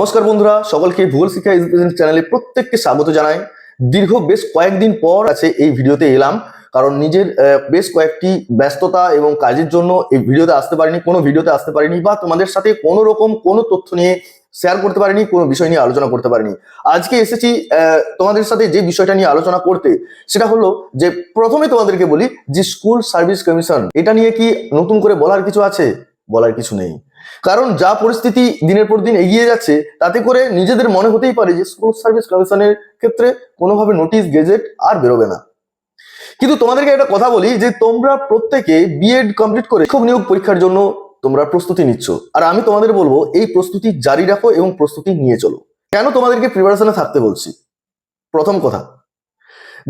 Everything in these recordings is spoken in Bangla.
নমস্কার বন্ধুরা, সকলকে ভূগোল শিক্ষা এডুকেশন চ্যানেলে প্রত্যেককে স্বাগত জানাই। দীর্ঘ বেশ কয়েকদিন পর আছে এই ভিডিওতে এলাম, কারণ নিজের বেশ কয়েকটি ব্যস্ততা এবং কাজের জন্য এই ভিডিওতে আসতে পারিনি, কোনো ভিডিওতে আসতে পারিনি বা তোমাদের সাথে কোনো রকম কোনো তথ্য নিয়ে শেয়ার করতে পারিনি, কোনো বিষয় নিয়ে আলোচনা করতে পারিনি। আজকে এসেছি তোমাদের সাথে যে বিষয়টা নিয়ে আলোচনা করতে, সেটা হলো যে প্রথমে তোমাদেরকে বলি যে স্কুল সার্ভিস কমিশন এটা নিয়ে কি নতুন করে বলার কিছু আছে? বলার কিছু নেই। কারণ যা পরিস্থিতি দিনের পর দিন এগিয়ে যাচ্ছে, তাতে করে নিজেদের মনে হতেই পারে যে স্কুল সার্ভিস কমিশনের ক্ষেত্রে কোনোভাবে নোটিশ গেজেট আর বেরোবে না। কিন্তু তোমাদেরকে একটা কথা বলি যে তোমরা প্রত্যেকে বিএড কমপ্লিট করে শিক্ষক নিয়োগ পরীক্ষার জন্য তোমরা প্রস্তুতি নিচ্ছ। আর আমি তোমাদের বলব, এই প্রস্তুতি জারি রাখো এবং প্রস্তুতি নিয়ে চলো। কেন তোমাদেরকে প্রিপারেশনে থাকতে বলছি? প্রথম কথা,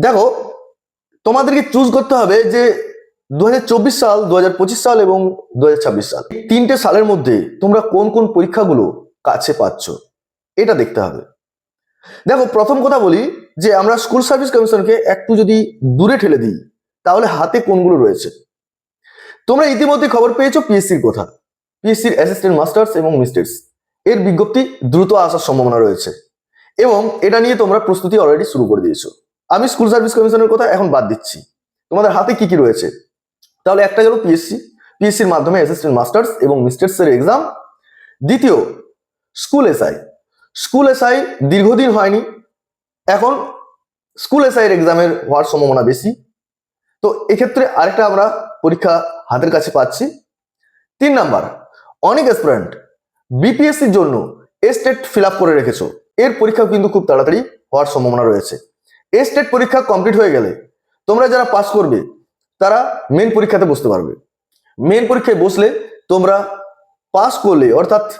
দেখো, তোমাদেরকে চুজ করতে হবে যে দু হাজার চব্বিশ সাল দুই হাজার পঁচিশ সাল এবং দু হাজার ছাব্বিশ সাল। তিনটে সালের মধ্যে তোমরা কোন কোন পরীক্ষাগুলো কাছে পাচ্ছ, এটা দেখতে হবে। দেখো, প্রথম কথা বলি যে আমরা স্কুল সার্ভিস কমিশনকে একটু যদি দূরে ঠেলে দিই, তাহলে হাতে কোনগুলো রয়েছে? তোমরা ইতিমধ্যে খবর পেয়েছ পিএসসির কথা। পিএসসির অ্যাসিস্ট্যান্ট মাস্টার্স এবং মিস্টার্স এর বিজ্ঞপ্তি দ্রুত আসার সম্ভাবনা রয়েছে এবং এটা নিয়ে তোমরা প্রস্তুতি অলরেডি শুরু করে দিয়েছ। আমি স্কুল সার্ভিস কমিশনের কথা এখন বাদ দিচ্ছি। তোমাদের হাতে কি কি রয়েছে? তাহলে একটা গেল পিএসসি পিএসসির মাধ্যমে অ্যাসিস্ট্যান্ট মাস্টার্স এবং মিস্টার্স এর এক্সাম দ্বিতীয় স্কুল এসআই স্কুল এসআই দীর্ঘদিন হয়নি, এখন স্কুল এসআই এর এক্সামের হওয়ার সম্ভাবনা বেশি। তো এক্ষেত্রে আরেকটা আমরা পরীক্ষা হাতের কাছে পাচ্ছি। তিন নাম্বার, অনেক স্টুডেন্ট বিপিএসসির জন্য এস্টেট ফিল আপ করে রেখেছো। এর পরীক্ষা কিন্তু খুব তাড়াতাড়ি হওয়ার সম্ভাবনা রয়েছে। এস্টেট পরীক্ষা কমপ্লিট হয়ে গেলে তোমরা যারা পাস করবে তারা মেন পরীক্ষাতে বসতে পারবে। মেন পরীক্ষায় বসলে তোমরা পাস করলে, অর্থাৎ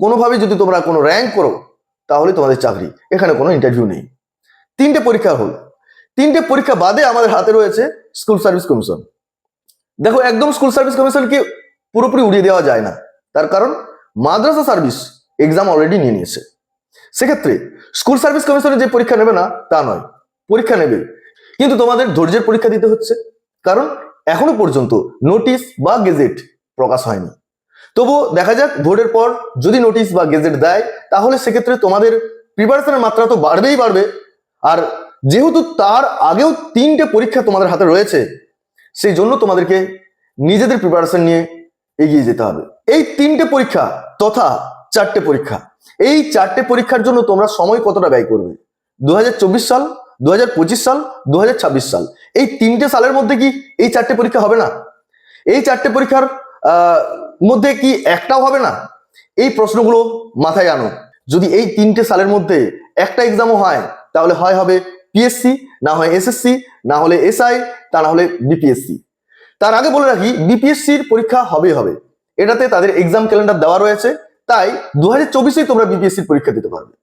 কোনোভাবে যদি তোমরা কোনো র্যাঙ্ক করো, তাহলে তোমাদের চাকরি। এখানে কোনো ইন্টারভিউ নেই। তিনটে পরীক্ষা হল। তিনটে পরীক্ষা বাদে আমাদের হাতে রয়েছে স্কুল সার্ভিস কমিশন দেখো, একদম স্কুল সার্ভিস কমিশনকে পুরোপুরি উড়িয়ে দেওয়া যায় না। তার কারণ, মাদ্রাসা সার্ভিস এক্সাম অলরেডি নিয়ে নিয়েছে। সেক্ষেত্রে স্কুল সার্ভিস কমিশনের যে পরীক্ষা নেবে না, তা নয়। পরীক্ষা নেবে। কিন্তু তোমাদের ধৈর্যের পরীক্ষা দিতে হচ্ছে। কারণ এখনও পর্যন্ত নোটিশ বা গেজেট প্রকাশ হয়নি। তবু দেখা যাক, ভোটের পর যদি নোটিশ বা গেজেট দেয়, তাহলে সেক্ষেত্রে তোমাদের প্রিপারেশনের মাত্রা তো বাড়বেই বাড়বে। আর যেহেতু তার আগেও তিনটে পরীক্ষা তোমাদের হাতে রয়েছে, সেই জন্য তোমাদেরকে নিজেদের প্রিপারেশন নিয়ে এগিয়ে যেতে হবে। এই তিনটে পরীক্ষা তথা চারটে পরীক্ষা, এই চারটে পরীক্ষার জন্য তোমরা সময় কতটা ব্যয় করবে? দু হাজার চব্বিশ সাল দু হাজার পঁচিশ সাল দু হাজার ছাব্বিশ সাল। এই তিনটে সালের মধ্যে কি এই চারটে পরীক্ষা হবে না? এই চারটে পরীক্ষার মধ্যে কি একটাও হবে না? এই প্রশ্নগুলো মাথায় আনো। যদি এই তিনটে সালের মধ্যে একটা এক্সামও হয়, তাহলে হয় হবে পিএসসি না হয় এসএসসি না হলে এসআই তা না হলে বিপিএসসি তার আগে বলে রাখি বিপিএসসির পরীক্ষা হবে হবে। এটাতে তাদের এক্সাম ক্যালেন্ডার দেওয়া রয়েছে। তাই দু হাজার তোমরা বিপিএসসির পরীক্ষা দিতে পারবে।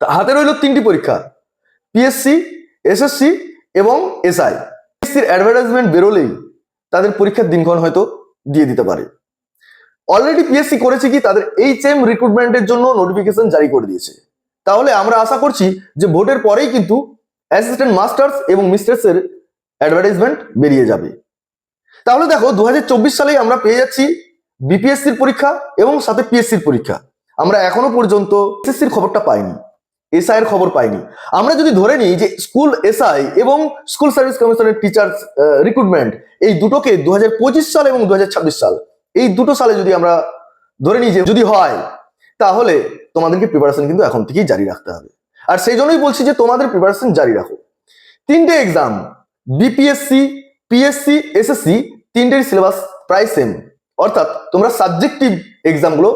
তা হাতে রইল তিনটি পরীক্ষা। পিএসসি এসএসসি এবং এসআই পিএসসির অ্যাডভার্টাইজমেন্ট বেরোলেই তাদের পরীক্ষার দিনক্ষণ হয়তো দিয়ে দিতে পারে। অলরেডি পিএসসি করেছে কি? তাদের এইচ এম রিক্রুটমেন্টের জন্য নোটিফিকেশন জারি করে দিয়েছে। তাহলে আমরা আশা করছি যে ভোটের পরেই কিন্তু অ্যাসিস্ট্যান্ট মাস্টার্স এবং মিস্টার্স এর অ্যাডভার্টাইজমেন্ট বেরিয়ে যাবে। তাহলে দেখো দু হাজার চব্বিশ সালেই আমরা পেয়ে যাচ্ছি বিপিএসসির পরীক্ষা এবং সাথে পিএসসির পরীক্ষা। আমরা এখনও পর্যন্ত এসএসসির খবরটা পাইনি। এসআই এর খবর পাইনি। আমরা যদি ধরে নিই যে স্কুল এসআই এবং স্কুল সার্ভিস কমিশনের টিচার রিক্রুটমেন্ট এই দুটোকে দু সাল এবং দু সাল, এই দুটো সালে যদি আমরা ধরে নিই যে যদি হয়, তাহলে তোমাদেরকে প্রিপারেশন কিন্তু এখন থেকেই জারি রাখতে হবে। আর সেই জন্যই বলছি যে তোমাদের প্রিপারেশন জারি রাখো। তিনটে এক্সাম বিপিএসসি পিএসসি এসএসসি তিনটের সিলেবাস প্রায় সেম অর্থাৎ তোমরা সাবজেক্টিভ এক্সামগুলো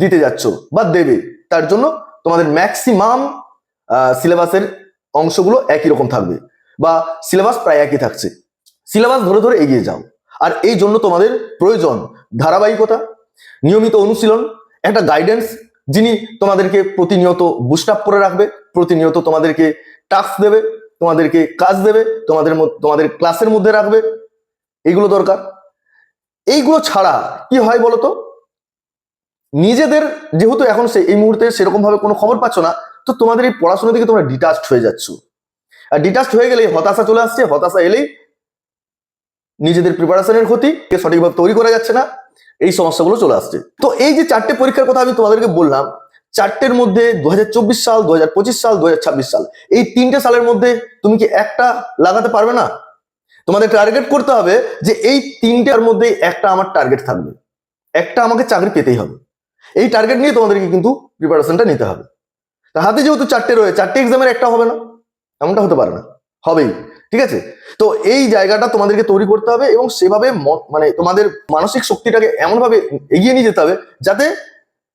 দিতে যাচ্ছ বা দেবে। তার জন্য তোমাদের ম্যাক্সিমাম সিলেবাসের অংশগুলো একই রকম থাকবে বা সিলেবাস প্রায় একই থাকছে। সিলেবাস ধরে ধরে এগিয়ে যাও। আর এই জন্য তোমাদের প্রয়োজন ধারাবাহিকতা, নিয়মিত অনুশীলন, একটা গাইডেন্স যিনি তোমাদেরকে প্রতিনিয়ত বুস্ট আপ করে রাখবে, প্রতিনিয়ত তোমাদেরকে টাস্ক দেবে, তোমাদেরকে কাজ দেবে, তোমাদের তোমাদের ক্লাসের মধ্যে রাখবে। এগুলো দরকার। এইগুলো ছাড়া কি হয় বলতো? নিজেদের যেহেতু এখন সে এই মুহূর্তে সেরকম ভাবে কোনো খবর পাচ্ছ না, তো তোমাদের এই পড়াশোনা থেকে তোমরা ডিটাচড হয়ে যাচ্ছ। আর ডিটাচড হয়ে গেলে হতাশা চলে আসছে, হতাশা এলেই নিজেদের প্রিপারেশনের ক্ষতি, কে সঠিকভাবে তৈরি করা যাচ্ছে না, এই সমস্যাগুলো চলে আসছে। তো এই যে চারটে পরীক্ষার কথা আমি তোমাদেরকে বললাম, চারটের মধ্যে দু হাজার চব্বিশ সাল দুই হাজার পঁচিশ সাল দু হাজার ছাব্বিশ সাল, এই তিনটে সালের মধ্যে তুমি কি একটা লাগাতে পারবে না? তোমাদের টার্গেট করতে হবে যে এই তিনটার মধ্যে একটা আমার টার্গেট থাকবে। একটা আমাকে চাকরি পেতেই হবে। এই টার্গেট নিয়ে তোমাদেরকে কিন্তু প্রিপারেশনটা নিতে হবে। তা হাতে যেহেতু চারটে রয়েছে চারটে এক্সামের একটা হবে না, এমনটা হতে পারে না, হবেই, ঠিক আছে? তো এই জায়গাটা তোমাদেরকে তৈরি করতে হবে এবং সেভাবে মানে তোমাদের মানসিক শক্তিটাকে এমনভাবে এগিয়ে নিয়ে যেতে হবে যাতে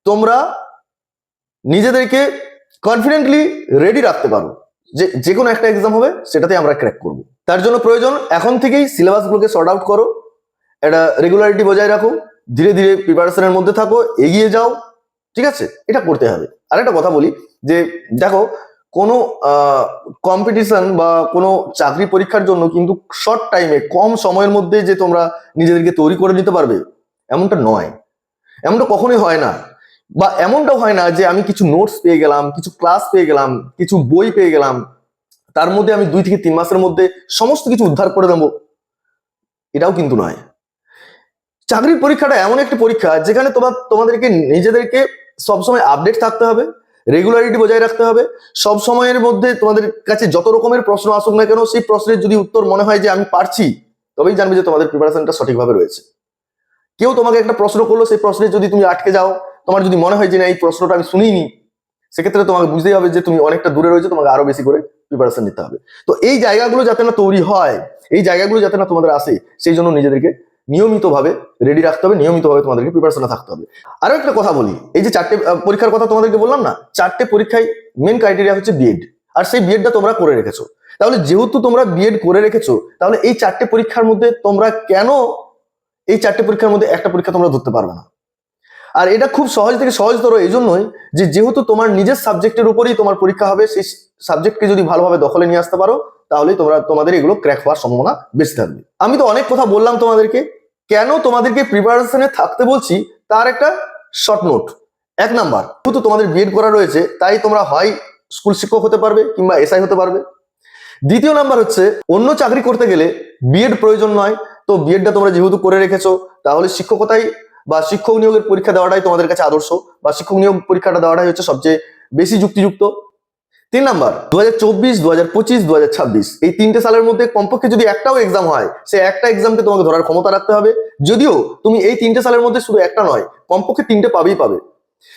তোমরা নিজেদেরকে কনফিডেন্টলি রেডি রাখতে পারো যে যে কোনো একটা এক্সাম হবে সেটাতে আমরা ক্র্যাক করব। তার জন্য প্রয়োজন, এখন থেকেই সিলেবাসগুলোকে সর্ট আউট করো, একটা রেগুলারিটি বজায় রাখো ধীরে ধীরে প্রিপারেশনের মধ্যে থাকো, এগিয়ে যাও, ঠিক আছে? এটা করতে হবে। আর একটা কথা বলি, যে দেখো, কোনো কম্পিটিশন বা কোনো চাকরি পরীক্ষার জন্য কিন্তু শর্ট টাইমে কম সময়ের মধ্যে যে তোমরা নিজেদেরকে তৈরি করে নিতে পারবে, এমনটা নয়। এমনটা কখনোই হয় না। বা এমনটাও হয় না যে আমি কিছু নোটস পেয়ে গেলাম, কিছু ক্লাস পেয়ে গেলাম, কিছু বই পেয়ে গেলাম, তার মধ্যে আমি দুই থেকে তিন মাসের মধ্যে সমস্ত কিছু উদ্ধার করে দেবো। এটাও কিন্তু নয়। চাকরির পরীক্ষাটা এমন একটি পরীক্ষা যেখানে তোমার তোমাদেরকে নিজেদেরকে সবসময় আপডেট থাকতে হবে রেগুলারিটি বজায় রাখতে হবে সব সময়ের মধ্যে তোমাদের কাছে যত রকমের প্রশ্ন আসুক না কেন, সেই প্রশ্নের যদি উত্তর মনে হয় যে আমি পারছি, তবেই জানবে যে তোমাদের প্রিপারেশনটা সঠিকভাবে রয়েছে। কেউ তোমাকে একটা প্রশ্ন করল, সেই প্রশ্নে যদি তুমি আটকে যাও, তোমার যদি মনে হয় যে না, এই প্রশ্নটা আমি শুনিনি, সেক্ষেত্রে তোমাকে বুঝতেই হবে যে তুমি অনেকটা দূরে রয়েছে, তোমাকে আরও বেশি করে প্রিপারেশন নিতে হবে। তো এই জায়গাগুলো যাতে না তৈরি হয়, এই জায়গাগুলো যাতে না তোমাদের আসে, সেই জন্য নিজেদেরকে নিয়মিতভাবে রেডি রাখতে হবে, নিয়মিতভাবে তোমাদেরকে প্রিপারেশনে থাকতে হবে। আরও একটা কথা বলি, এই যে চারটে পরীক্ষার কথা তোমাদেরকে বললাম না, চারটে পরীক্ষায় মেন ক্রাইটেরিয়া হচ্ছে বিএড আর সেই বিএডটা তোমরা করে রেখেছো। তাহলে যেহেতু তোমরা বিএড করে রেখেছো, তাহলে এই চারটে পরীক্ষার মধ্যে তোমরা কেন এই চারটে পরীক্ষার মধ্যে একটা পরীক্ষা তোমরা ধরতে পারবে না? আর এটা খুব সহজ থেকে সহজতর এই জন্যই যে যেহেতু তোমার নিজের সাবজেক্টের উপরেই তোমার পরীক্ষা হবে, সেই সাবজেক্টকে যদি ভালোভাবে দখলে নিয়ে আসতে পারো, তাহলেই তোমরা, তোমাদের এগুলো ক্র্যাক হওয়ার সম্ভাবনা বেশি থাকবে। আমি তো অনেক কথা বললাম তোমাদেরকে, কেন তোমাদেরকে প্রিপারেশনে থাকতে বলছি? তার একটা শর্ট নোট এক নাম্বার যেহেতু তোমাদের বিএড করা রয়েছে, তাই তোমরা হয় স্কুল শিক্ষক হতে পারবে কিংবা এসআই হতে পারবে। দ্বিতীয় নাম্বার হচ্ছে, অন্য চাকরি করতে গেলে বিএড প্রয়োজন নয়। তো বিএডটা তোমরা যেহেতু করে রেখেছো, তাহলে শিক্ষকতাই বা শিক্ষক নিয়োগের পরীক্ষা দেওয়াটাই তোমাদের কাছে আদর্শ, বা শিক্ষক নিয়োগ পরীক্ষাটা দেওয়াটাই হচ্ছে সবচেয়ে বেশি যুক্তিযুক্ত। তিন নাম্বার দু হাজার চব্বিশ দু হাজার পঁচিশ দু হাজার ছাব্বিশ। এই তিনটে সালের মধ্যে কমপক্ষে যদি একটাও এক্সাম হয়, সে একটা এক্সামকে তোমাকে ধরার ক্ষমতা রাখতে হবে। যদিও তুমি এই তিনটে সালের মধ্যে শুধু একটা নয়, কমপক্ষে তিনটে পাবেই পাবে।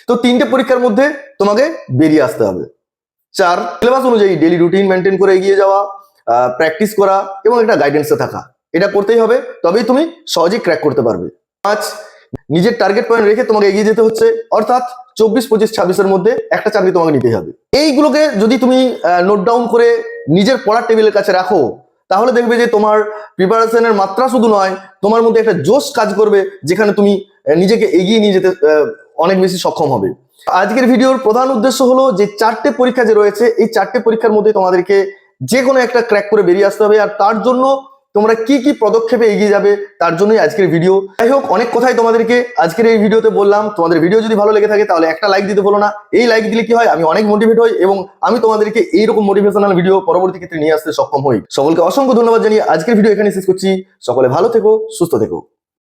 তো তিনটে পরীক্ষার মধ্যে তোমাকে বেরিয়ে আসতে হবে। চার সিলেবাস অনুযায়ী ডেলি রুটিন মেনটেন করে এগিয়ে যাওয়া প্র্যাকটিস করা এবং একটা গাইডেন্সে থাকা। এটা করতেই হবে, তবেই তুমি সহজেই ক্র্যাক করতে পারবে। পাঁচ নিজের টার্গেট পয়েন্ট রেখে তোমাকে এগিয়ে যেতে হচ্ছে, অর্থাৎ চব্বিশ, পঁচিশ, ছাব্বিশের মধ্যে একটা চাকরি তোমাকে নিতে হবে। এইগুলোকে যদি তুমি নোট ডাউন করে নিজের পড়ার টেবিলের কাছে রাখো, তাহলে দেখবে যে তোমার প্রিপারেশনের মাত্রা শুধু নয়, তোমার মধ্যে একটা জোশ কাজ করবে, যেখানে তুমি নিজেকে এগিয়ে নিয়ে যেতে অনেক বেশি সক্ষম হবে। আজকের ভিডিওর প্রধান উদ্দেশ্য হলো যে চারটে পরীক্ষা যে রয়েছে, এই চারটে পরীক্ষার মধ্যে তোমাদেরকে যে কোনো একটা ক্র্যাক করে বেরিয়ে আসতে হবে, আর তার জন্য তোমরা কি কি পদক্ষেপে এগিয়ে যাবে তার জন্যই আজকের ভিডিও যাই হোক, অনেক কথাই তোমাদেরকে আজকের এই ভিডিওতে বললাম। তোমাদের ভিডিও যদি ভালো লেগে থাকে, তাহলে একটা লাইক দিতে বলো না। এই লাইক দিলে কি হয়, আমি অনেক মোটিভেট হই এবং আমি তোমাদেরকে এইরকম মোটিভেশনাল ভিডিও পরবর্তী ক্ষেত্রে নিয়ে আসতে সক্ষম হই। সকলকে অসংখ্য ধন্যবাদ জানিয়ে আজকের ভিডিও এখানে শেষ করছি। সকলে ভালো থেকো, সুস্থ থেকো।